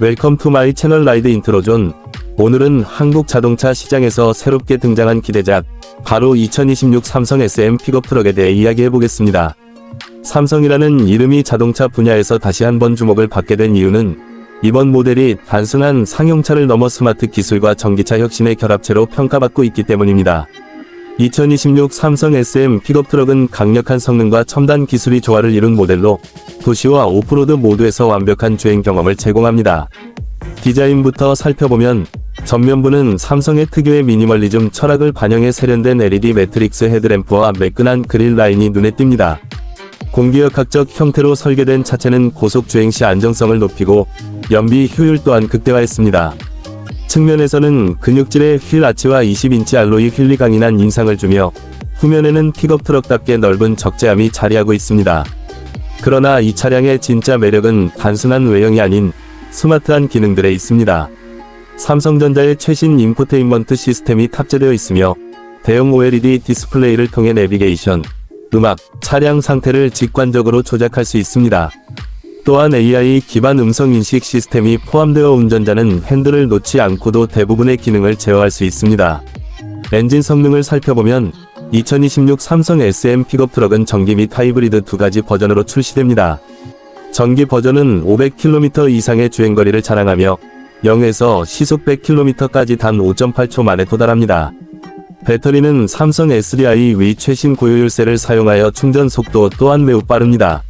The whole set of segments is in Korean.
웰컴 투 마이 채널 라이드 인트로존. 오늘은 한국 자동차 시장에서 새롭게 등장한 기대작, 바로 2026 삼성 SM 픽업 트럭에 대해 이야기해 보겠습니다. 삼성이라는 이름이 자동차 분야에서 다시 한번 주목을 받게 된 이유는 이번 모델이 단순한 상용차를 넘어 스마트 기술과 전기차 혁신의 결합체로 평가받고 있기 때문입니다. 2026 삼성 SM 픽업 트럭은 강력한 성능과 첨단 기술이 조화를 이룬 모델로 도시와 오프로드 모두에서 완벽한 주행 경험을 제공합니다. 디자인부터 살펴보면 전면부는 삼성의 특유의 미니멀리즘 철학을 반영해 세련된 LED 매트릭스 헤드램프와 매끈한 그릴 라인이 눈에 띕니다. 공기역학적 형태로 설계된 차체는 고속 주행 시 안정성을 높이고 연비 효율 또한 극대화했습니다. 측면에서는 근육질의 휠 아치와 20인치 알로이 휠이 강인한 인상을 주며 후면에는 픽업 트럭답게 넓은 적재함이 자리하고 있습니다. 그러나 이 차량의 진짜 매력은 단순한 외형이 아닌 스마트한 기능들에 있습니다. 삼성전자의 최신 인포테인먼트 시스템이 탑재되어 있으며 대형 OLED 디스플레이를 통해 내비게이션, 음악, 차량 상태를 직관적으로 조작할 수 있습니다. 또한 AI 기반 음성 인식 시스템이 포함되어 운전자는 핸들을 놓지 않고도 대부분의 기능을 제어할 수 있습니다. 엔진 성능을 살펴보면 2026 삼성 SM 픽업 트럭은 전기 및 하이브리드 두 가지 버전으로 출시됩니다. 전기 버전은 500km 이상의 주행거리를 자랑하며 0에서 시속 100km까지 단 5.8초 만에 도달합니다. 배터리는 삼성 S3i 위 최신 고효율셀을 사용하여 충전 속도 또한 매우 빠릅니다.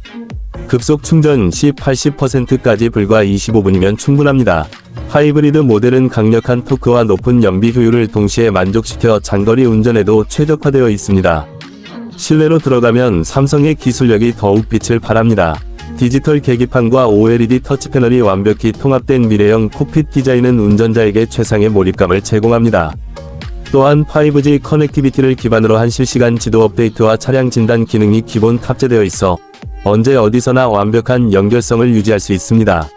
급속 충전 시 80%까지 불과 25분이면 충분합니다. 하이브리드 모델은 강력한 토크와 높은 연비 효율을 동시에 만족시켜 장거리 운전에도 최적화되어 있습니다. 실내로 들어가면 삼성의 기술력이 더욱 빛을 발합니다. 디지털 계기판과 OLED 터치 패널이 완벽히 통합된 미래형 콕핏 디자인은 운전자에게 최상의 몰입감을 제공합니다. 또한 5G 커넥티비티를 기반으로 한 실시간 지도 업데이트와 차량 진단 기능이 기본 탑재되어 있어 언제 어디서나 완벽한 연결성을 유지할 수 있습니다.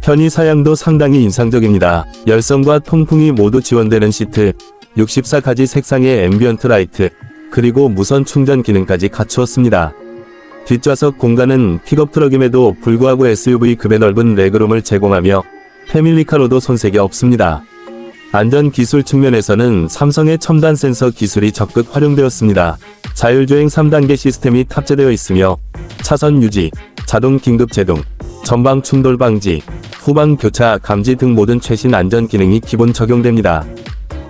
편의 사양도 상당히 인상적입니다. 열선과 통풍이 모두 지원되는 시트, 64가지 색상의 앰비언트 라이트, 그리고 무선 충전 기능까지 갖추었습니다. 뒷좌석 공간은 픽업 트럭임에도 불구하고 SUV급의 넓은 레그룸을 제공하며 패밀리카로도 손색이 없습니다. 안전 기술 측면에서는 삼성의 첨단 센서 기술이 적극 활용되었습니다. 자율주행 3단계 시스템이 탑재되어 있으며 차선 유지, 자동 긴급 제동, 전방 충돌 방지, 후방 교차 감지 등 모든 최신 안전 기능이 기본 적용됩니다.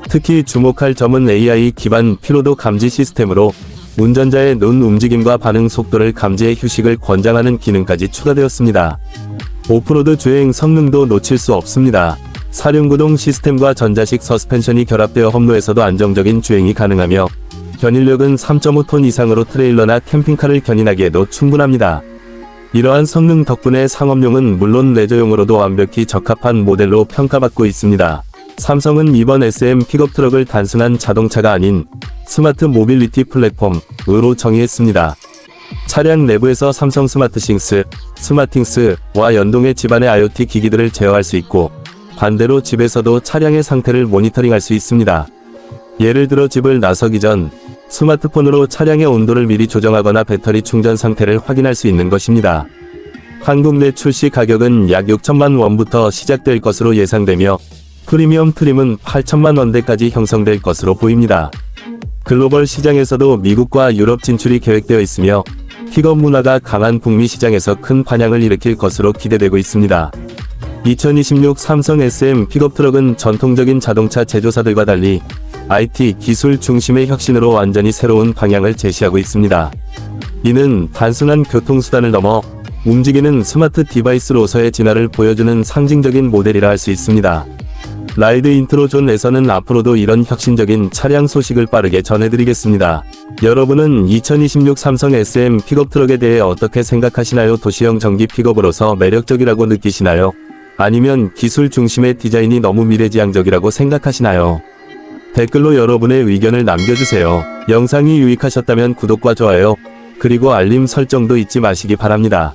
특히 주목할 점은 AI 기반 피로도 감지 시스템으로 운전자의 눈 움직임과 반응 속도를 감지해 휴식을 권장하는 기능까지 추가되었습니다. 오프로드 주행 성능도 놓칠 수 없습니다. 사륜구동 시스템과 전자식 서스펜션이 결합되어 험로에서도 안정적인 주행이 가능하며 견인력은 3.5톤 이상으로 트레일러나 캠핑카를 견인하기에도 충분합니다. 이러한 성능 덕분에 상업용은 물론 레저용으로도 완벽히 적합한 모델로 평가받고 있습니다. 삼성은 이번 SM 픽업 트럭을 단순한 자동차가 아닌 스마트 모빌리티 플랫폼으로 정의했습니다. 차량 내부에서 삼성 스마트싱스, 스마팅스와 연동해 집안의 IoT 기기들을 제어할 수 있고 반대로 집에서도 차량의 상태를 모니터링할 수 있습니다. 예를 들어 집을 나서기 전 스마트폰으로 차량의 온도를 미리 조정하거나 배터리 충전 상태를 확인할 수 있는 것입니다. 한국 내 출시 가격은 약 6천만 원부터 시작될 것으로 예상되며 프리미엄 트림은 8천만 원대까지 형성될 것으로 보입니다. 글로벌 시장에서도 미국과 유럽 진출이 계획되어 있으며 픽업 문화가 강한 북미 시장에서 큰 반향을 일으킬 것으로 기대되고 있습니다. 2026 삼성 SM 픽업 트럭은 전통적인 자동차 제조사들과 달리 IT 기술 중심의 혁신으로 완전히 새로운 방향을 제시하고 있습니다. 이는 단순한 교통수단을 넘어 움직이는 스마트 디바이스로서의 진화를 보여주는 상징적인 모델이라 할 수 있습니다. 라이드 인트로 존에서는 앞으로도 이런 혁신적인 차량 소식을 빠르게 전해드리겠습니다. 여러분은 2026 삼성 SM 픽업 트럭에 대해 어떻게 생각하시나요? 도시형 전기 픽업으로서 매력적이라고 느끼시나요? 아니면 기술 중심의 디자인이 너무 미래지향적이라고 생각하시나요? 댓글로 여러분의 의견을 남겨주세요. 영상이 유익하셨다면 구독과 좋아요, 그리고 알림 설정도 잊지 마시기 바랍니다.